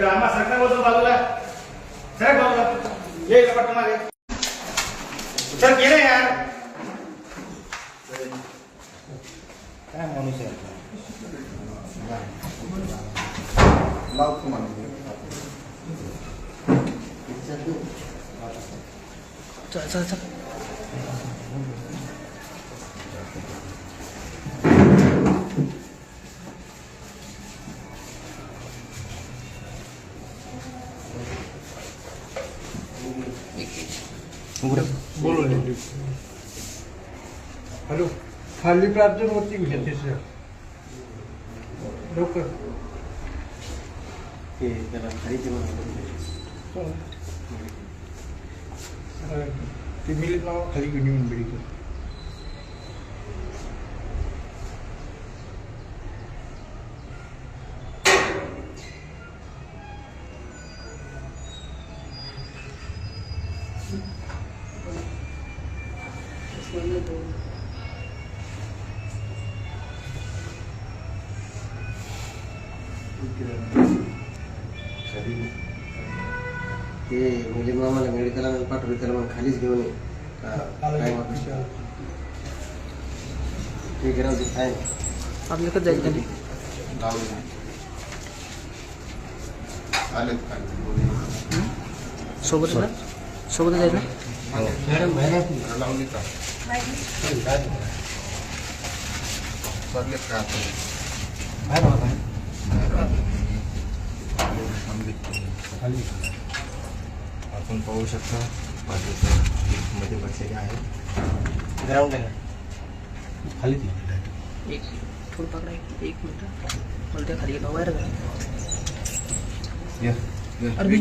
रामा सरकार बोलतो बाजूला. सर बाजूला. ये इकडे पटकन मागे सर गेले यार. काय माणूस आहे लावतो मला चल चल चल. हॅलो खाली प्रार्थना होती सर लवकर. अं, ते मिळत नाव खाली घेऊन येऊन ते मुली मामाला मेडिकलला पाठवले त्याला मग खालीच घेऊन ये? ठीक आहे राहू दे. काय नाही. आपलं कसं आलेत खाली. सोबतच ना? सोबतच जायचं ना? मॅडम बाहेर लावली का? चाललेत का आता? आपण पाहू शकता बाजूच्या मध्ये बसलेले आहे ग्राउंड आहे खाली एक थोडं पकडा एक एक मिनिट मला त्या खाली गेलो बाहेर जा. अरे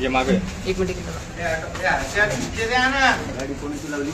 ये मागे. एक मिनिट एक मिनिट. गाडी कोणीची लावली?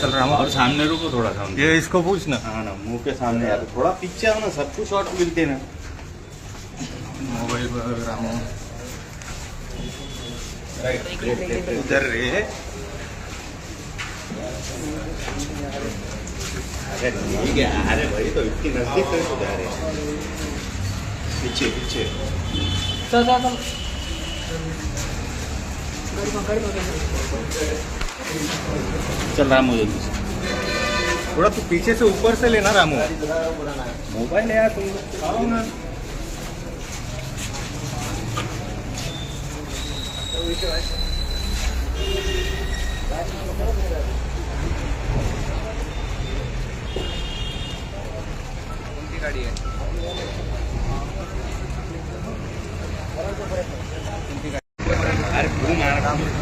चल रामा और सामने रुको थोड़ा सा ये इसको पूछ ना हाँ ना मुँह के सामने यार थोड़ा पीछे आओ ना सबको शॉट मिलते ना। मोबाइल पर रामा उधर रे अरे ठीक है अरे भाई तो इतनी नज़दीक जा रहे हैं। पीछे पीछे। चल चल चल गाडी गाडी रामू जल्दी से थोड़ा तू पीछे से ऊपर से लेना रामू. मोबाइल है यार तुम आओ ना अरे घूम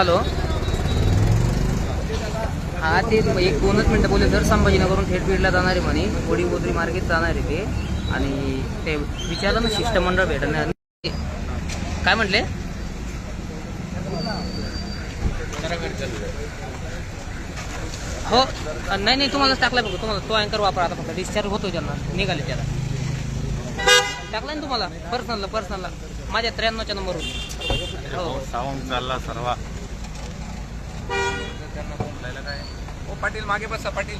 हॅलो. हा ते एक दोनच मिनटं बोलले सर संभाजीनगरून थेट बीडला जाणार आहे म्हणे. कोडी गोदरी मार्गेत जाणार आहे ते. आणि ते विचारलं ना शिष्टमंडळ भेटणार काय म्हटले? हो नाही नाही तुम्हालाच टाकलाय बघा तुम्हाला तो अँकर वापरा आता फक्त. डिस्चार्ज होतो त्यांना. निघाले त्याला. टाकलाय ना तुम्हाला? पर्सनलला पर्सनलला माझ्या त्र्याण्णवच्या नंबरवर हो. साऊंड चालला सर्व. पाटील मागे बसा पाटील.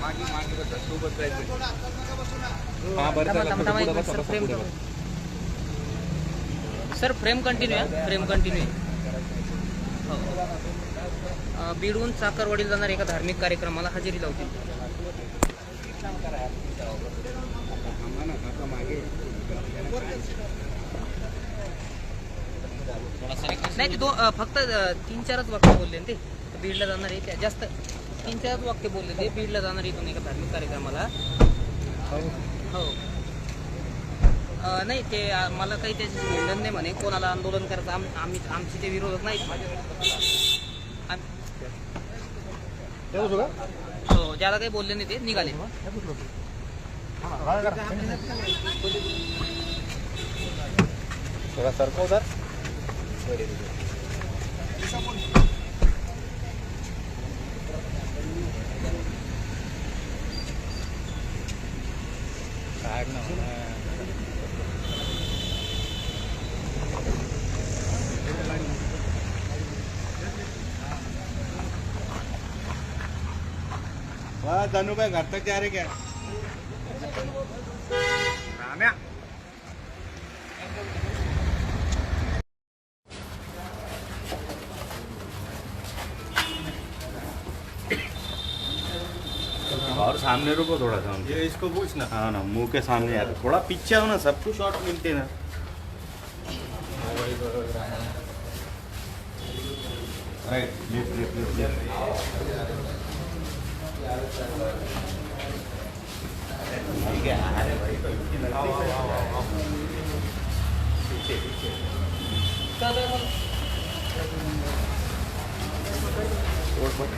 मागे मागे बसा सोबत जायचं. हा बरं sir frame sir frame continue आहे फ्रेम कंटिन्यू आहे बीडहून साखरवाडीला जाणार एका धार्मिक कार्यक्रमाला हजेरी लावतील. नाही ते दो फक्त तीन चारच वाक्य बोलले ना ते. बीडला जाणार आहे त्या. जास्त तीन चारच वाक्य बोलले ते. बीडला जाणार आहे इथून एका धार्मिक कार्यक्रमाला. हो. नाही ते मला काही त्याची भांडण नाही म्हणे. कोणाला आंदोलन करायचं आम आम्ही आमची ते विरोधक नाहीत हो ज्याला काही बोलले नाही ते निघाले. थोडा सरको उधर वाह जानू भाई घर तक जा रहे क्या? राम्या. सामने रुको थोड़ा सा ये इसको पूछ ना हाँ ना मुंह के सामने यार थोड़ा पीछे आओ ना सबको शॉट मिलते ना।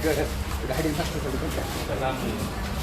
है गाडी मस्त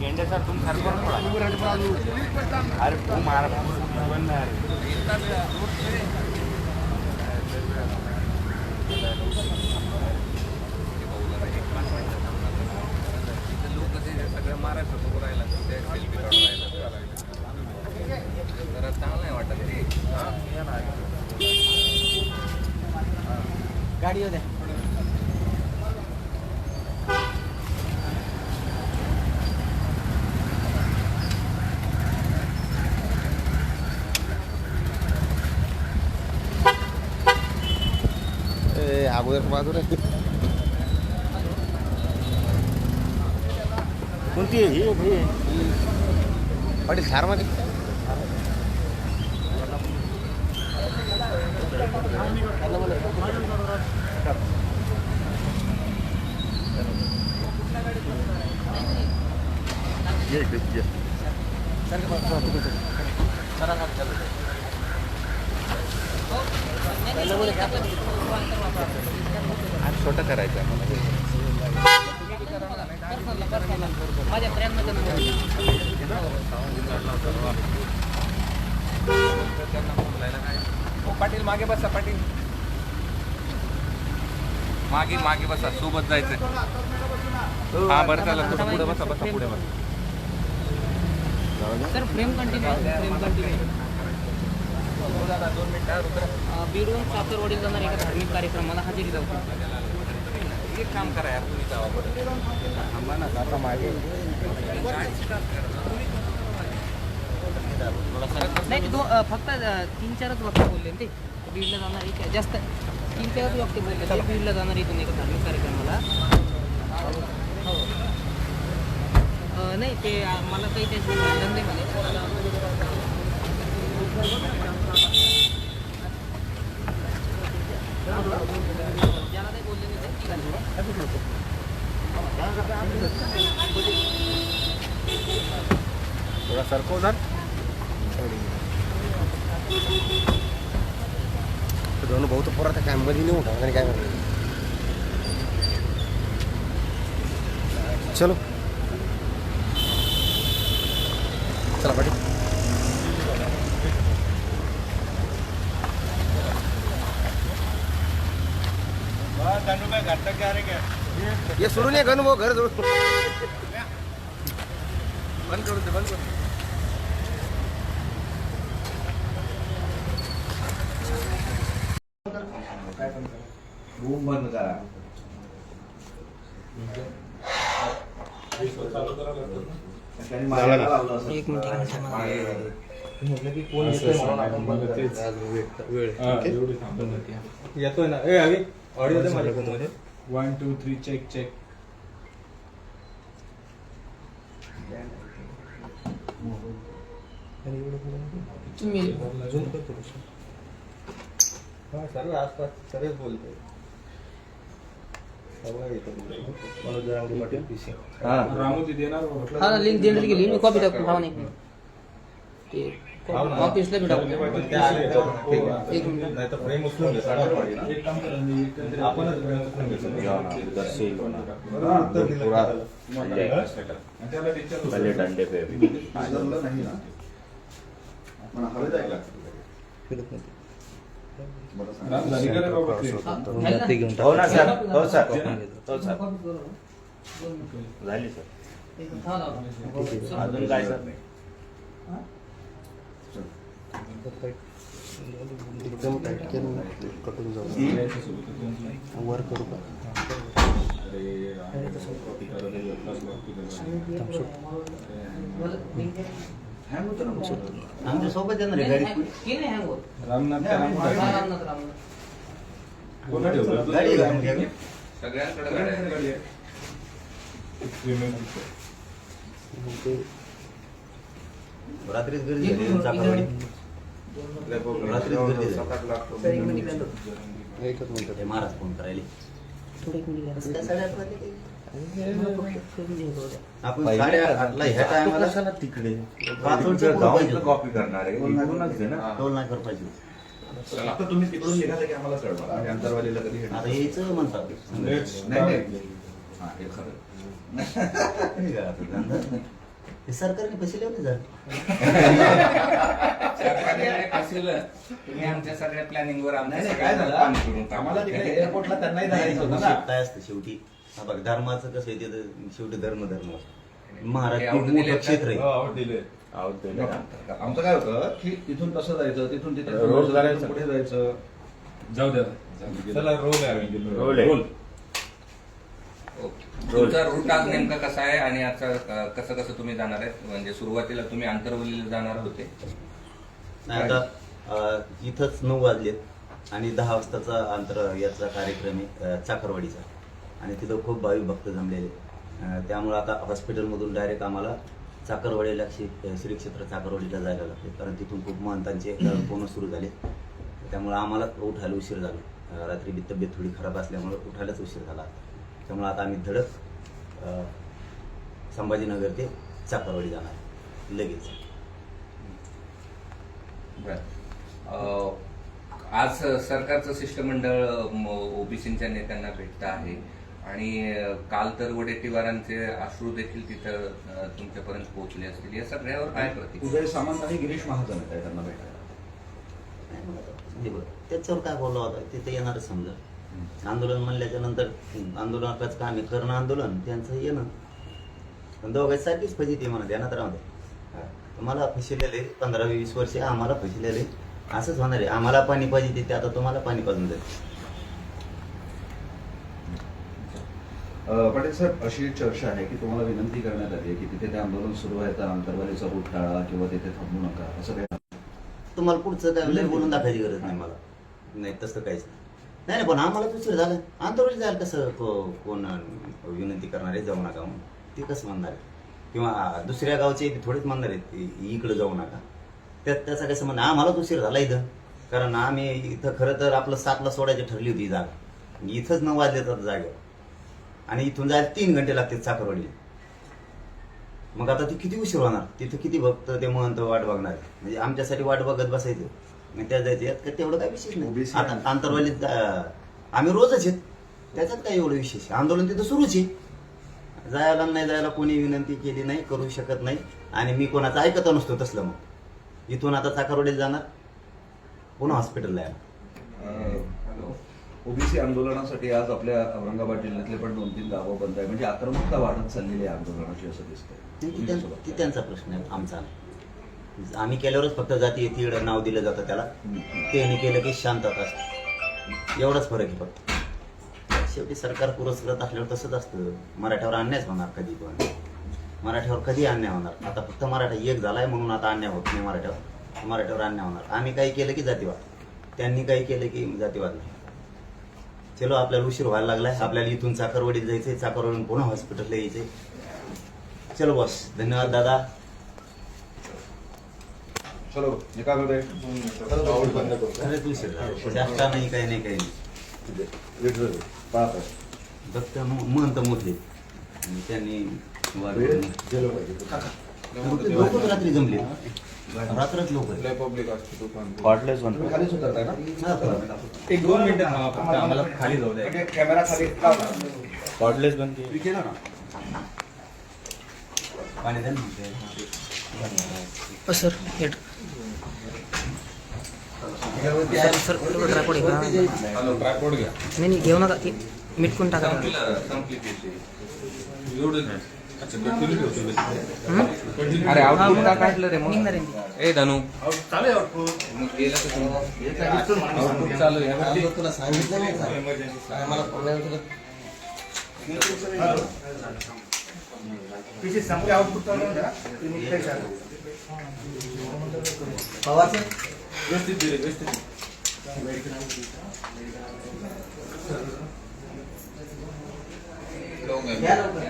गेंडे सर तुम सर पर अरे तुम मार हो। बंद है। लोक जे सगळं महाराष्ट्र बघू राहिला ते सेल्फी काढून राहिला जरा चांगलं नाही वाटत ते गाडी होत्या अगोदर बाजूला कोणती आहे? ही ही पाटील थारमध्ये. ये ये छोटं करायचं आहे माझ्या ओ पाटील मागे बसा पाटील. मागे मागे बसा सोबत जायचं हा बरं चला थोडं पुढे बसा बसा पुढे बसा. Sir frame continue frame continue हो दादा दोन मिनिटं हा, रुद्रा. बीडहून साखरवाडीला जाणार एका धार्मिक कार्यक्रमाला हजेरी लावतील एक काम करा यार तुम्ही जावा बरं. थांबा ना आता मागे. नाही ते दो फक्त तीन चारच वाक्य बोलले ते. बीडला जाणार आहे. त्या जास्त तीन चारच वाक्य बोलले ते. बीडला जाणार इथून एका धार्मिक कार्यक्रमाला. हो. नाही ते मला काही त्याची नाही. म्हणे कोणाला ज्याला काही बोलले नाही ते निघाले. थोड़ा सरको उधर दोन भाऊ तर पोरात काय मध्ये नाही उठा आणि काय म्हणलं? चलो. चला पाठी ये सोडून ये गण भाऊ घर बंद करून दे बंद करून. रूम बंद करा. एक मिनिट, येतोय ना. ए अभि. ऑडिओ दे माझ्याकडे one two three check check हा सर्व आसपास सर्वच बोलते सगळं येतं मनोज जरांगे पाटील पीसी हा रामू ते देणार. हा लिंक देण्यात गेली मी कॉपी टाकून हा नाही. ते. ऑफिसला ही ना। बाबा ते? हो ना. सर. हो सर. हो सर. झाली सर. हा ना. अजून काय सर? एकदम टाईट करून कटून जाऊ. वर करू का. आमच्यासोबत येणार गाडी हा, गाडी-? सगळ्यांकडे गाडी. रात्रीच गर्दी झाली एकच मिनिट. हे महाराज फोन करायले थोडं एक मिनिट बंद. आपण साडेआठला ह्या टायमाला तिकडे? कॉपी करणार आहे. टोल नाक्यावर पाहिजे. आता तुम्ही तिकडून निघाले की आम्हाला कळवा आम्ही अंतरवालीला कधी आता यायचं म्हणतात. नाही नाही. हा सरकारने पैसे लावले जा सरकारने. तुम्ही आमच्या सगळ्या प्लॅनिंग वर आमच्या नाही नाही काय झालं. आम्हाला तिकडे एअरपोर्टला त्यांनाही जायचं होतं ना. काय असतं शेवटी. हा बघ धर्माचं कसं आहे ते शेवटी धर्म धर्म. हे खूप मोठं क्षेत्र हो, आहे दिले आमचं काय होतं की इथून तसं जायचं तिथून तिथे रोज जायचं. पुढे जायचं? जाऊ द्या. चला रोल आहे आम्ही. रोल आहे. Role okay. तुमचा रूट आज नेमका कसा आहे आणि आता कसं कसं तुम्ही जाणार आहे म्हणजे सुरुवातीला तुम्ही आंतरवलीला जाणार होते. नाही आता अं, इथंच नऊ वाजलेत आणि दहा वाजताचा अंतर याचा कार्यक्रम आहे अं, चाकरवाडीचा. आणि तिथं खूप भावी भक्त जमलेले. अं, त्यामुळं आता हॉस्पिटलमधून डायरेक्ट आम्हाला चाकरवाडीला श्री श्री क्षेत्र चाकरवाडीला जायला लागते कारण तिथून खूप महंतांचे फोन सुरू झाले. त्यामुळं आम्हाला उठायला उशीर झाला. अं, रात्री बी तब्येत थोडी खराब असल्यामुळे उठायलाच उशीर झाला. त्यामुळे आता आम्ही धडक अं, संभाजीनगर ते चाकरवाडी जाणार लगेच. आज सरकारचं शिष्टमंडळ ओबीसीच्या नेत्यांना भेटत आहे. आणि काल तर वडेट्टीवारांचे अश्रू देखील तिथं तुमच्यापर्यंत पोहोचले असतील. या सगळ्यावर काय प्रतिक्रिया? उदय सामंत आणि गिरीश महाजन त्या त्यांना भेटायला. हे त्याच्यावर काय बोलला होता? तिथे येणारच समजा. आंदोलन म्हणल्याच्या नंतर आंदोलनाचं काम आहे करणं आंदोलन त्यांचं येणं. दोघांची सारखीच फजिती म्हणा ध्यानात राहू दे मला फसिलेले पंधरा वीस वर्ष आम्हाला फसिलेले असंच होणार आहे. आम्हाला पाणी पाहिजे ते आता तुम्हाला पाणी पाजून जाईल पाटील साहेब अशी चर्चा आहे की तुम्हाला विनंती करण्यात आली आहे की तिथे ते आंदोलन सुरू आहे तर अंतरवालीचा रूट टाळा किंवा तिथे थांबू नका असं काही तुम्हाला पुढचं काय बोलून दाखवायची गरज नाही मला. नाही तसं काहीच नाही. नाही नाही, पण आम्हाला उशीर झाला. आंतरवाली जायला कसं? को- कोण विनंती करणार आहे? जाऊ नका म्हणून. ते कसं म्हणणार आहे? किंवा दुसऱ्या गावचे थोडेच म्हणणार आहेत की इकडे जाऊ नका. त्यात त्याचा काय संबंध आम्हालाच उशीर झाला इथं. कारण आम्ही इथं खरं तर आपलं सातला सोडायची ठरली होती ही जागा. इथंच नऊ वाजले तर जागेवर. आणि इथून जायला तीन घंटे लागतील साखरवाडी मग आता ते किती उशीर होणार? तिथं किती भक्त ते महंत वाट बघणार म्हणजे आमच्यासाठी वाट बघत बसायचं. मग त्या जायचं यात काय तेवढं काय विशेष नाही. OBC आता आंतरवालीत जा- आम्ही रोजच आहेत. त्याच्यात काय एवढं विशेष? आंदोलन तिथं सुरूच आहे. जायला नाही जायला कोणी विनंती केली नाही करू शकत नाही. आणि मी कोणाचं ऐकत नसतो तसलं मग. इथून आता चाकरवाडीला जाणार. पुन्हा हॉस्पिटलला येणार. ओबीसी आंदोलनासाठी आज आपल्या औरंगाबाद जिल्ह्यातले पण दोन तीन गावं बंद आहे म्हणजे आक्रमकता वाढत चाललेली आहे आंदोलनाची असं ती दिसतंय त्यां- ती त्यांचा प्रश्न आहे आमचा नाही. आम्ही केल्यावरच फक्त जाती येतील नाव दिलं जातं त्याला. त्यांनी केलं की शांतता असते. एवढाच फरक आहे फक्त. शेवटी सरकार पुरस्कृत असल्यावर तसंच असतं. मराठ्यावर अन्यायच होणार कधी पण. मराठ्यावर कधी अन्याय होणार? आता फक्त मराठा एक झालाय म्हणून आता अन्याय होत नाही मराठ्यावर. मराठ्यावर अन्याय होणार. आम्ही काही केलं की जातीवाद. त्यांनी काही केलं की जातीवाद नाही. चलो आपल्याला उशीर व्हायला लागलाय. आपल्याला इथून चाकरवाडीत जायचंय. चाकरवाडीतून पुन्हा हॉस्पिटलला यायचंय. चलो बॉस धन्यवाद दादा. चलो निकाल खरंच उशीर झाला. जास्त नाही काही नाही काही नाही. फक्त म- महंत मोठे. आणि त्यांनी वाढवून- लोकच रात्री जमले. रात्रच लोक हॉटलेस बंद खालीच उतरताय ना? एक दोन मिनिटं आम्हाला खाली जाऊ द्या. कॅमेरा खाली हॉटलेस बंद केला ना पाणी द्या ना म्हणते. हो sir. Head. Sir sir tripod का नाही नाही घेऊ नका. ते मिटकून टाका. हं? अरे आउटपुट का काढलं रे मग. निघणार आहे ते. तर तुम्ही- आउटपुट चालू आहे तुला सांगितलं नाही का? मला पुण्याला तुला पवार सर या लवकर.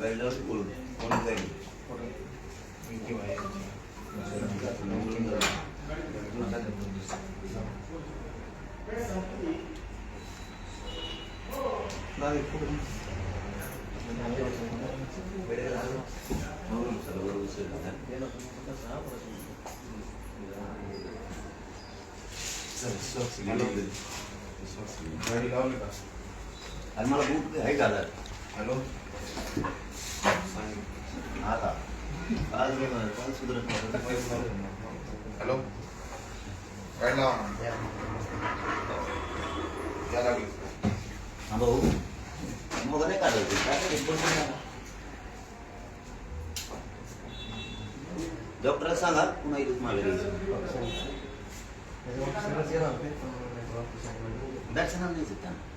गाडीला बोलू. कोण जाईल? आणि मला बूट आहे का हॅलो. आता. आज पण सुधरत. हॅलो. काय लावा ना या लागली. हा भाऊ. मग नाही काढायचं काय. डॉक्टरला सांगा. पुन्हा इथं मागे यायचं. त्याच्यामुळे